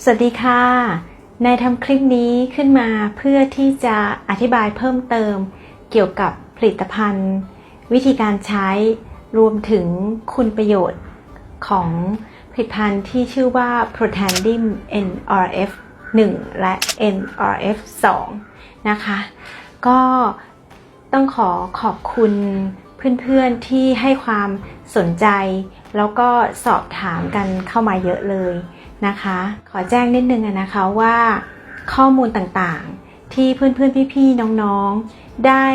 สวัสดีค่ะ นายทำคลิปนี้ขึ้นมาเพื่อที่จะอธิบายเพิ่มเติม เกี่ยวกับผลิตภัณฑ์ วิธีการใช้รวมถึงคุณประโยชน์ของผลิตภัณฑ์ที่ชื่อว่า Protandim NRF 1 และ NRF 2 นะคะ ก็ต้องขอขอบคุณเพื่อนๆที่ให้ความสนใจ แล้วก็สอบถามกันเข้ามาเยอะเลย นะคะ ขอแจ้งนิดนึงนะคะว่าข้อมูลต่างๆ ที่เพื่อนๆ พี่ๆ น้องๆ ได้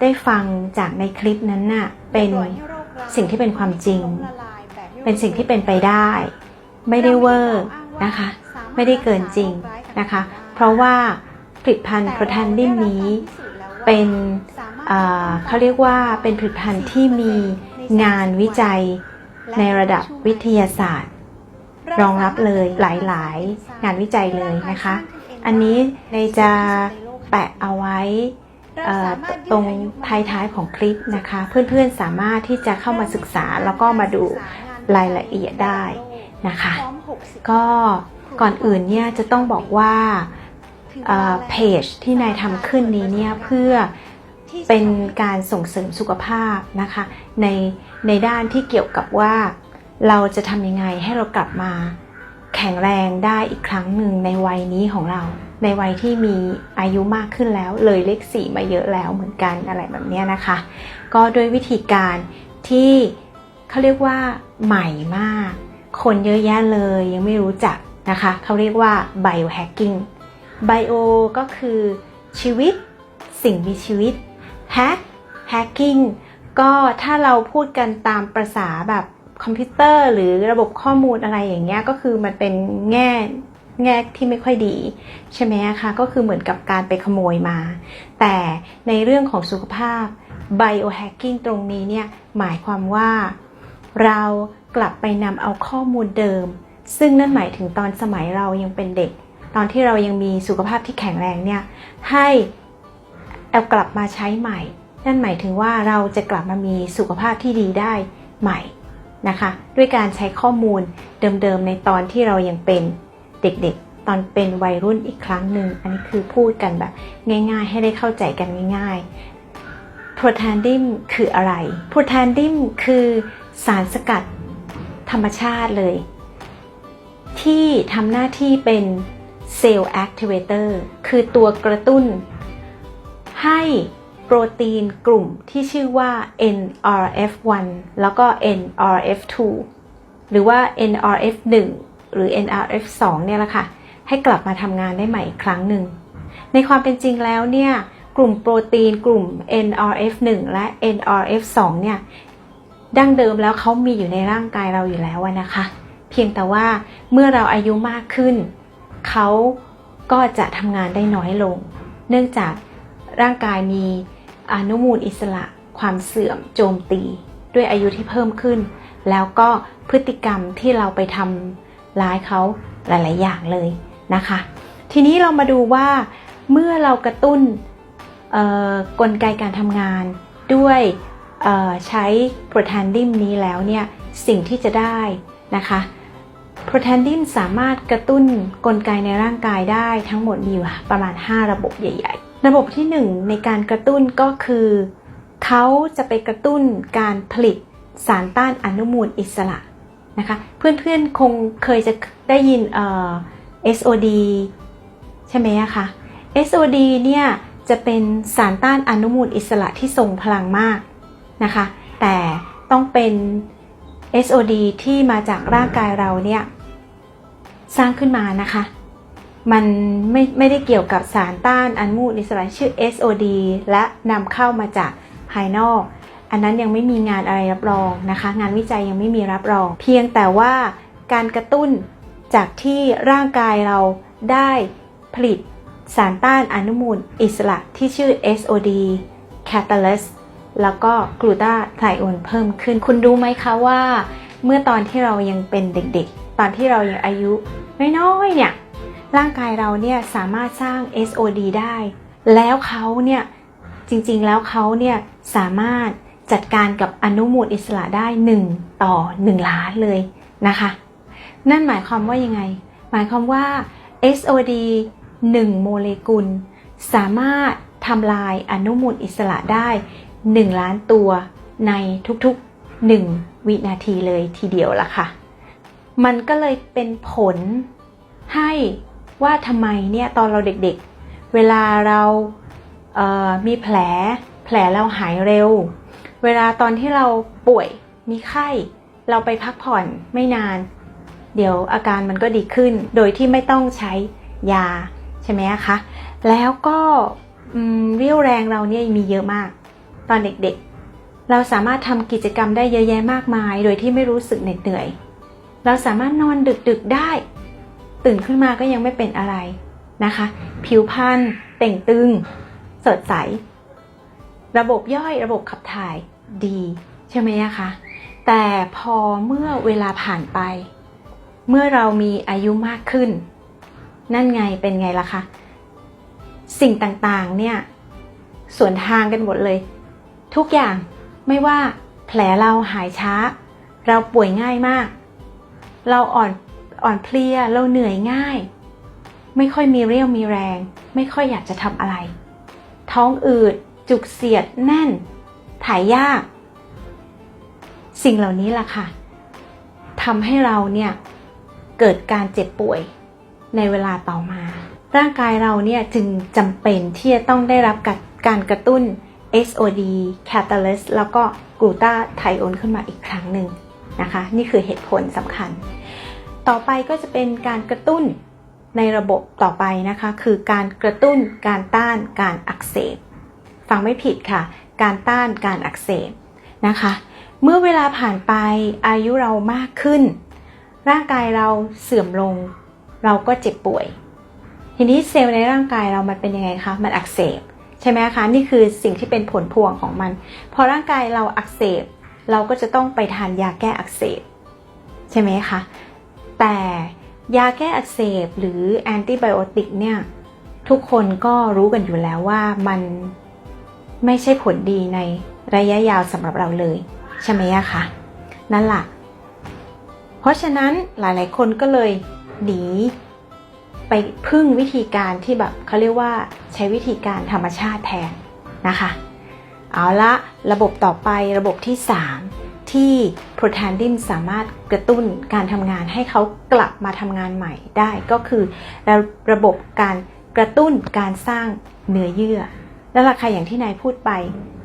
ได้ฟังจากในคลิปนั้นน่ะเป็นสิ่งที่เป็นความจริง เป็นสิ่งที่เป็นไปได้ ไม่ได้เวอร์นะคะ ไม่ได้เกินจริงนะคะ เพราะว่าผลิตภัณฑ์โปรแทนดิมนี้เป็นเอ่อเขาเรียกว่าเป็นผลิตภัณฑ์ที่มีงานวิจัยในระดับวิทยาศาสตร์ รองรับเลยหลายๆ งานวิจัยเลยนะคะ อันนี้ในจะแปะเอาไว้ตรงท้ายๆของคลิปนะคะ เพื่อนๆสามารถที่จะเข้ามาศึกษาแล้วก็มาดูรายละเอียดได้นะคะ ก็ก่อนอื่นเนี่ยจะต้องบอกว่าเพจที่นายทำขึ้นนี้เนี่ยเพื่อเป็นการส่งเสริมสุขภาพนะคะในในด้านที่เกี่ยวกับว่า เราจะทำยังไงให้เรากลับมาแข็งแรงได้อีกครั้งหนึ่งในวัยนี้ของเรา ในวัยที่มีอายุมากขึ้นแล้ว เลยเลขสี่มาเยอะแล้วเหมือนกันอะไรแบบนี้นะคะ ก็ด้วยวิธีการที่เขาเรียกว่าใหม่มาก คนเยอะแยะเลยยังไม่รู้จักนะคะ เขาเรียกว่า biohacking bio ก็คือชีวิต สิ่งมีชีวิต hack hacking ก็ถ้าเราพูดกันตามประษาแบบ คอมพิวเตอร์ หรือระบบข้อมูลอะไรอย่างเงี้ยก็คือมันเป็นแง่แง่ที่ไม่ค่อยดีใช่ไหมคะก็คือเหมือนกับการไปขโมยมา แต่ในเรื่องของสุขภาพ biohacking ตรงนี้เนี่ยหมายความว่าเรากลับไปนำเอาข้อมูลเดิม ซึ่งนั่นหมายถึงตอนสมัยเรายังเป็นเด็ก ตอนที่เรายังมีสุขภาพที่แข็งแรงเนี่ยให้เอากลับมาใช้ใหม่ นั่นหมายถึงว่าเราจะกลับมามีสุขภาพที่ดีได้ใหม่ นะคะ ด้วยการใช้ข้อมูลเดิมๆในตอนที่เรายังเป็นเด็กๆ ตอนเป็นวัยรุ่นอีกครั้งหนึ่ง อันนี้คือพูดกันแบบง่ายๆ ให้ได้เข้าใจกันง่ายๆโปรแทนดิมคืออะไรโปรแทนดิมคือสารสกัดธรรมชาติเลย ที่ทำหน้าที่เป็นเซลล์แอคทิเวเตอร์คือตัวกระตุ้นให้ รตีนกลุ่มที่ชื่อว่า NRF1 แล้วก็ NRF2 หรือว่า NRF1 หรือ NRF2 เนี่ยแหละค่ะ ให้กลับมาทำงานได้ใหม่อีกครั้งหนึ่ง ในความเป็นจริงแล้วเนี่ย กลุ่มโปรตีนกลุ่ม NRF1 และ NRF2 เนี่ย ดั้งเดิมแล้วเขามีอยู่ในร่างกายเราอยู่แล้วนะคะ เพียงแต่ว่าเมื่อเราอายุมากขึ้น เขาก็จะทำงานได้น้อยลง เนื่องจากร่างกายมี อนุมูลอิสระความเสื่อมโจมตี ด้วยอายุที่เพิ่มขึ้น แล้วก็พฤติกรรมที่เราไปทำร้ายเขาหลาย ๆ อย่างเลยนะคะ ทีนี้เรามาดูว่าเมื่อเรากระตุ้นกลไกการทำงานด้วยใช้โปรแทนดิมนี้แล้วเนี่ยสิ่งที่จะได้นะคะโปรแทนดิมสามารถกระตุ้นกลไกในร่างกายได้ทั้งหมดมีอยู่ประมาณ 5 ระบบใหญ่ ๆ ระบบที่ 1 ในการกระตุ้นก็คือ เขาจะไปกระตุ้นการผลิตสารต้านอนุมูลอิสระนะคะเพื่อนๆคงเคยจะได้ยินเอ่อ SOD ใช่ไหมคะ SOD เนี่ยจะเป็นสารต้านอนุมูลอิสระที่ทรงพลังมากนะคะ แต่ต้องเป็น SOD ที่มาจากร่างกายเราเนี่ยสร้างขึ้นมานะคะ มันไม่ไม่ได้เกี่ยวกับสารต้านอนุมูลอิสระชื่อ SOD และนำเข้ามาจากภายนอก อันนั้นยังไม่มีงานอะไรรับรองนะคะ งานวิจัยยังไม่มีรับรอง เพียงแต่ว่าการกระตุ้นจากที่ร่างกายเราได้ผลิตสารต้านอนุมูลอิสระที่ชื่อ SOD catalyst แล้วก็กลูตาไทโอนเพิ่มขึ้น คุณรู้ไหมคะว่า เมื่อตอนที่เรายังเป็นเด็กๆ ตอนที่เรายังอายุน้อยๆเนี่ย ร่างกายเราเนี่ยสามารถสร้าง SOD ได้ แล้วเขาเนี่ยจริงๆแล้วเขาเนี่ยสามารถจัดการกับอนุมูลอิสระได้ 1 ต่อ 1 ล้านเลยนะคะ นั่นหมายความว่ายังไง หมายความว่า SOD 1 โมเลกุล สามารถทำลายอนุมูลอิสระได้ 1 ล้านตัวในทุกๆ 1 วินาทีเลยทีเดียวละค่ะ มันก็เลยเป็นผลให้ ว่าทำไมเนี่ยตอนเราเด็กๆ เวลาเราเมีแผล แผลเราหายเร็ว เวลาตอนที่เราป่วยมีไข้ เราไปพักผ่อนไม่นาน เดี๋ยวอาการมันก็ดีขึ้น โดยที่ไม่ต้องใช้ยาใช่ไหมคะ แล้วก็เรี่ยวแรงเราเนี่ยมีเยอะมาก ตอนเด็กๆ เราสามารถทำกิจกรรมได้เยอะแยะมากมาย โดยที่ไม่รู้สึกเหน็ดเหนื่อย เราสามารถนอนดึกๆได้ ตื่นขึ้นมาก็ยังไม่เป็นอะไรนะคะ ผิวพรรณเต่งตึง สดใส ระบบย่อยระบบขับถ่ายดี ใช่ไหมะคะแต่พอเมื่อเวลาผ่านไป เมื่อเรามีอายุมากขึ้น นั่นไงเป็นไงล่ะคะ สิ่งต่างๆเนี่ยสวนทางกันหมดเลย ทุกอย่างไม่ว่าแผลเราหายช้า เราป่วยง่ายมาก เราอ่อน อ่อนเพลียเราเหนื่อยง่าย ไม่ค่อยมีเรี่ยวมีแรง ไม่ค่อยอยากจะทำอะไร ท้องอืด จุกเสียดแน่น ถ่ายยาก สิ่งเหล่านี้ล่ะค่ะทำให้เราเนี่ยเกิดการเจ็บป่วยในเวลาต่อมา ร่างกายเราเนี่ยจึงจำเป็นที่จะต้องได้รับการกระตุ้น SOD catalyst แล้วก็กลูตาไทโอนขึ้นมาอีกครั้งหนึ่งนะคะ นี่คือเหตุผลสำคัญ ต่อไปก็จะเป็นการกระตุ้นในระบบต่อไปนะคะ คือการกระตุ้นการต้านการอักเสบ ฟังไม่ผิดค่ะ การต้านการอักเสบนะคะ เมื่อเวลาผ่านไปอายุเรามากขึ้น ร่างกายเราเสื่อมลง เราก็เจ็บป่วย ทีนี้เซลล์ในร่างกายเรามันเป็นยังไงคะ มันอักเสบใช่ไหมคะ นี่คือสิ่งที่เป็นผลพวงของมัน พอร่างกายเราอักเสบ เราก็จะต้องไปทานยาแก้อักเสบ ใช่ไหมคะ แต่ยาแก้อักเสบหรือแอนติไบโอติกเนี่ยทุกคนก็รู้กันอยู่แล้วว่ามันไม่ใช่ผลดีในระยะยาวสำหรับเราเลย ใช่ไหมคะนั่นแหละเพราะฉะนั้นหลายๆคนก็เลยหนีไปพึ่งวิธีการที่แบบเขาเรียกว่าใช้วิธีการธรรมชาติแทนนะคะ เอาละระบบต่อไประบบที่ 3 ที่โปรแทนดินสามารถกระตุ้นการทำงานให้เขากลับมาทำงานใหม่ได้ก็คือระระบบการกระตุ้นการสร้างเนื้อเยื่อ แล้วราคาอย่างที่นายพูดไป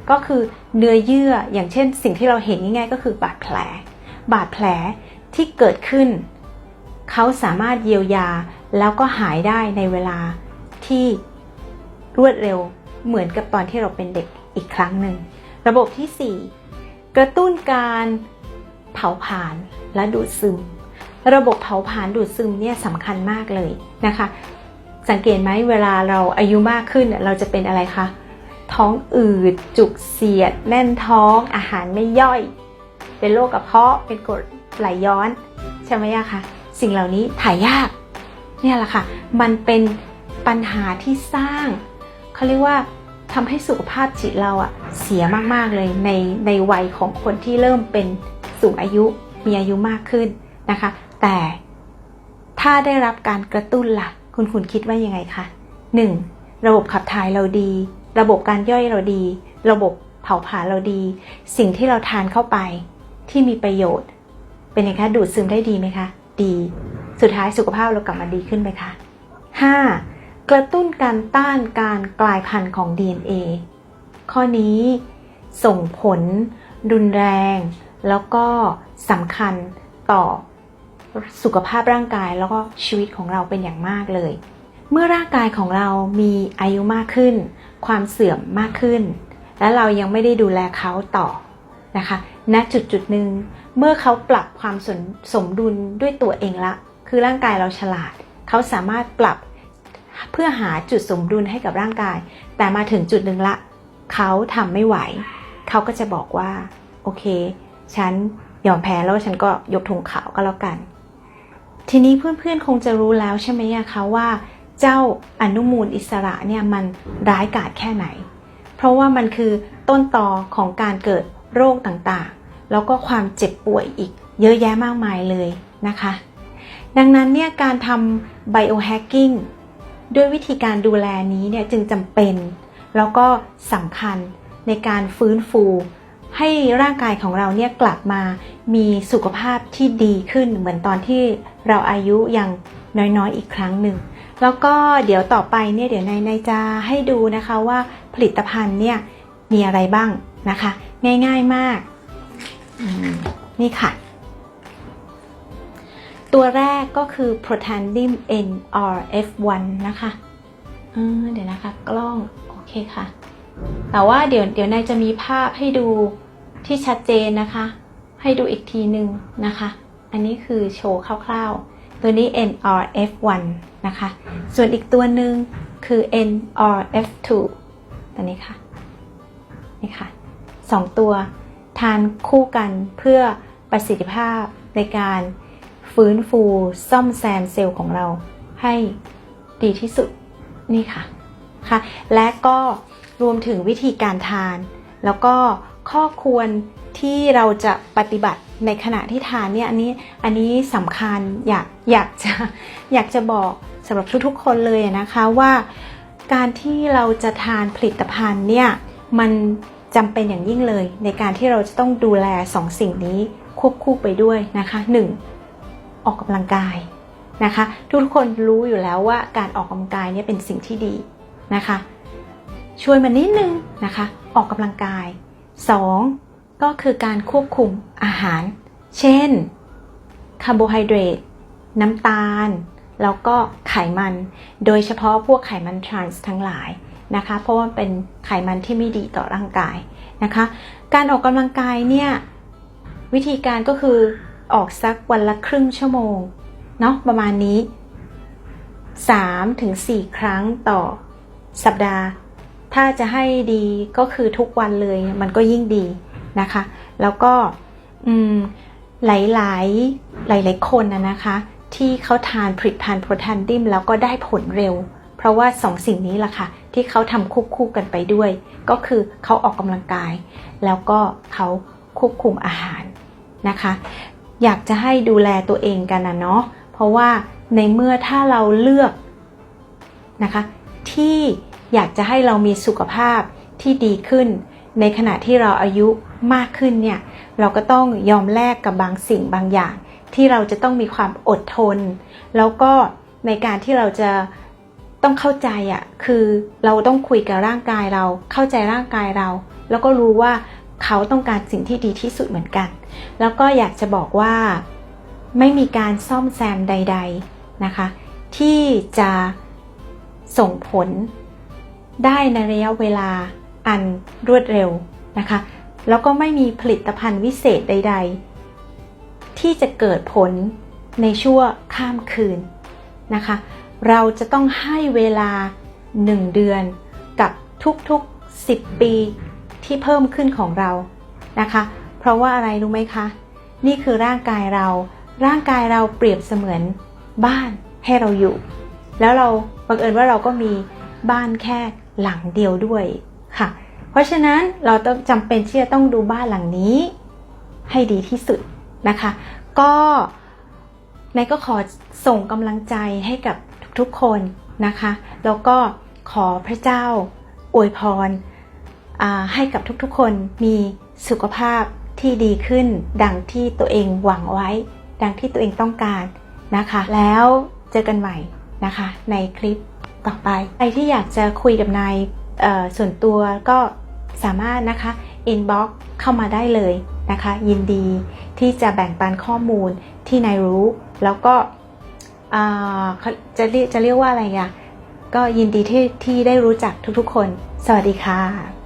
ก็คือเนื้อเยื่ออย่างเช่น สิ่งที่เราเห็นง่ายๆก็คือบาดแผล บาดแผลที่เกิดขึ้น เขาสามารถเยียวยาแล้วก็หายได้ในเวลาที่รวดเร็วเหมือนกับตอนที่เราเป็นเด็กอีกครั้งหนึ่ง ระบบที่ 4 ระตุ้นการเผาผลาญและดูดซึม ระบบเผาผลาญดูดซึมเนี่ยสำคัญมากเลยนะคะ สังเกตไหมเวลาเราอายุมากขึ้นเราจะเป็นอะไรคะท้องอืด จุกเสียด แน่นท้องอาหารไม่ย่อย เป็นโรคกระเพาะเป็นกรดไหลย้อน ใช่ไหมอะคะสิ่งเหล่านี้ถ่ายยาก เนี่ยแหละค่ะ มันเป็นปัญหาที่สร้าง เขาเรียกว่า ทำให้สุขภาพจิตเราอะเสียมาก ๆ เลยในในวัยของคนที่เริ่มเป็นสูงอายุมีอายุมากขึ้นนะคะ แต่ถ้าได้รับการกระตุ้นล่ะ คุณคุณคิดว่ายังไงคะ 1. ระบบขับถ่ายเราดี ระบบการย่อยเราดี ระบบเผาผลาญเราดี สิ่งที่เราทานเข้าไปที่มีประโยชน์ เป็นยังไงคะ ดูดซึมได้ดีไหมคะ ดี สุดท้ายสุขภาพเรากลับมาดีขึ้นไหมคะ 5. กระตุ้นการต้านการกลายพันธุ์ของ DNA ข้อนี้ส่งผลรุนแรง แล้วก็สำคัญต่อสุขภาพร่างกายแล้วก็ชีวิตของเราเป็นอย่างมากเลย เมื่อร่างกายของเรามีอายุมากขึ้น ความเสื่อมมากขึ้น และเรายังไม่ได้ดูแลเขาต่อนะคะ ณ จุดจุดหนึ่งเมื่อเขาปรับความสมสมดุลด้วยตัวเองละ คือร่างกายเราฉลาด เขาสามารถปรับ เพื่อหาจุดสมดุลให้กับร่างกาย แต่มาถึงจุดหนึ่งละ เขาทำไม่ไหว เขาก็จะบอกว่า โอเค ฉันยอมแพ้แล้วฉันก็ยกธงขาวก็แล้วกัน ทีนี้เพื่อนๆคงจะรู้แล้วใช่ไหมคะว่า เจ้าอนุมูลอิสระเนี่ยมันร้ายกาจแค่ไหน เพราะว่ามันคือต้นตอของการเกิดโรคต่างๆ แล้วก็ความเจ็บป่วยอีกเยอะแยะมากมายเลยนะคะ ดังนั้นเนี่ยการทำ biohacking ด้วยวิธีการดูแลนี้เนี่ยจึงจำเป็น แล้วก็สำคัญในการฟื้นฟู ให้ร่างกายของเราเนี่ยกลับมามีสุขภาพที่ดีขึ้นเหมือนตอนที่เราอายุยังน้อยๆอีกครั้งหนึ่ง แล้วก็เดี๋ยวต่อไปเนี่ยเดี๋ยวนายนายจะให้ดูนะคะว่าผลิตภัณฑ์เนี่ยมีอะไรบ้างนะคะ ง่ายๆมากนี่ค่ะ ตัวแรกก็คือ Protandim NRF1 นะคะเดี๋ยวนะคะกล้อง โอเคค่ะ แต่ว่าเดี๋ยวเดี๋ยวนายจะมีภาพให้ดูที่ชัดเจนนะคะ ให้ดูอีกทีหนึ่งนะคะ อันนี้คือโชว์คร่าวๆ ตัวนี้ NRF1 นะคะ ส่วนอีกตัวหนึ่งคือ NRF2 ตัวนี้ค่ะ นี่ค่ะสองตัวทานคู่กันเพื่อประสิทธิภาพในการ ฟื้นฟูซ่อมแซมเซลล์ของเราให้ดีที่สุดนี่ค่ะค่ะและก็รวมถึงวิธีการทาน แล้วก็ข้อควรที่เราจะปฏิบัติในขณะที่ทานเนี่ยอันนี้อันนี้สำคัญอยากอยากจะอยากจะบอกสำหรับทุกๆคนเลยนะคะว่าการที่เราจะทานผลิตภัณฑ์เนี่ยมันจำเป็นอย่างยิ่งเลย ในการที่เราจะต้องดูแลสองสิ่งนี้ควบคู่ไปด้วยนะคะ 1. ออกกำลังกายนะคะ ทุกคนรู้อยู่แล้วว่าการออกกำลังกายเนี่ยเป็นสิ่งที่ดีนะคะ ช่วยมานิดนึงนะคะ ออกกำลังกาย 2. ก็คือการควบคุมอาหาร เช่นคาร์โบไฮเดรตน้ำตาล แล้วก็ไขมัน โดยเฉพาะพวกไขมันทรานส์ทั้งหลายนะคะ เพราะว่าเป็นไขมันที่ไม่ดีต่อร่างกายนะคะ การออกกำลังกายเนี่ยวิธีการก็คือ ออกสักวันละครึ่งชั่วโมง เนาะประมาณนี้ 3-4 ครั้งต่อสัปดาห์ ถ้าจะให้ดีก็คือทุกวันเลยมันก็ยิ่งดีนะคะ แล้วก็หลายหลายหลายหลายๆคนนะนะคะ ที่เขาทานผลิตภัณฑ์โปรทันดิมแล้วก็ได้ผลเร็ว เพราะว่าสองสิ่งนี้แหละค่ะ ที่เขาทำควบคู่กันไปด้วย ก็คือเขาออกกำลังกาย แล้วก็เขาควบคุมอาหารนะคะ อยากจะให้ดูแลตัวเองกันนะเนาะเพราะว่าในเมื่อถ้าเราเลือกนะคะที่อยากจะให้เรามีสุขภาพที่ดีขึ้น ในขณะที่เราอายุมากขึ้นเนี่ยเราก็ต้องยอมแลกกับบางสิ่งบางอย่าง ที่เราจะต้องมีความอดทน แล้วก็ในการที่เราจะต้องเข้าใจอะ่ะคือเราต้องคุยกับร่างกายเรา เข้าใจร่างกายเรา แล้วก็รู้ว่าเขาต้องการสิ่งที่ดีที่สุดเหมือนกัน แล้วก็อยากจะบอกว่าไม่มีการซ่อมแซมใด ๆนะคะ ที่จะส่งผลได้ในระยะเวลาอันรวดเร็วนะคะ แล้วก็ไม่มีผลิตภัณฑ์วิเศษใด ๆ ที่จะเกิดผลในชั่วข้ามคืนนะคะ เราจะต้องให้เวลา 1 เดือนกับทุกๆ 10 ปีที่เพิ่มขึ้นของเรานะคะ เพราะว่าอะไรรู้ไหมคะ นี่คือร่างกายเรา ร่างกายเราเปรียบเสมือนบ้านให้เราอยู่ แล้วเราบังเอิญว่าเราก็มีบ้านแค่หลังเดียวด้วยค่ะ เพราะฉะนั้นเราต้องจำเป็นที่จะต้องดูบ้านหลังนี้ ให้ดีที่สุดนะคะ ก็นายก็ขอส่งกำลังใจให้กับทุกๆคนนะคะ แล้วก็ขอพระเจ้าอวยพรให้กับทุกๆคนมีสุขภาพ ที่ดีขึ้น ดังที่ตัวเองหวังไว้ ดังที่ตัวเองต้องการนะคะ แล้วเจอกันใหม่นะคะ ในคลิปต่อไปใครที่อยากจะคุยกับนายส่วนตัวก็สามารถนะคะ inbox เข้ามาได้เลยนะคะ ยินดีที่จะแบ่งปันข้อมูลที่นายรู้ แล้วก็จะเรียกจะเรียกว่าอะไรอะก็ยินดีที่ที่ได้รู้จักทุกๆคน สวัสดีค่ะ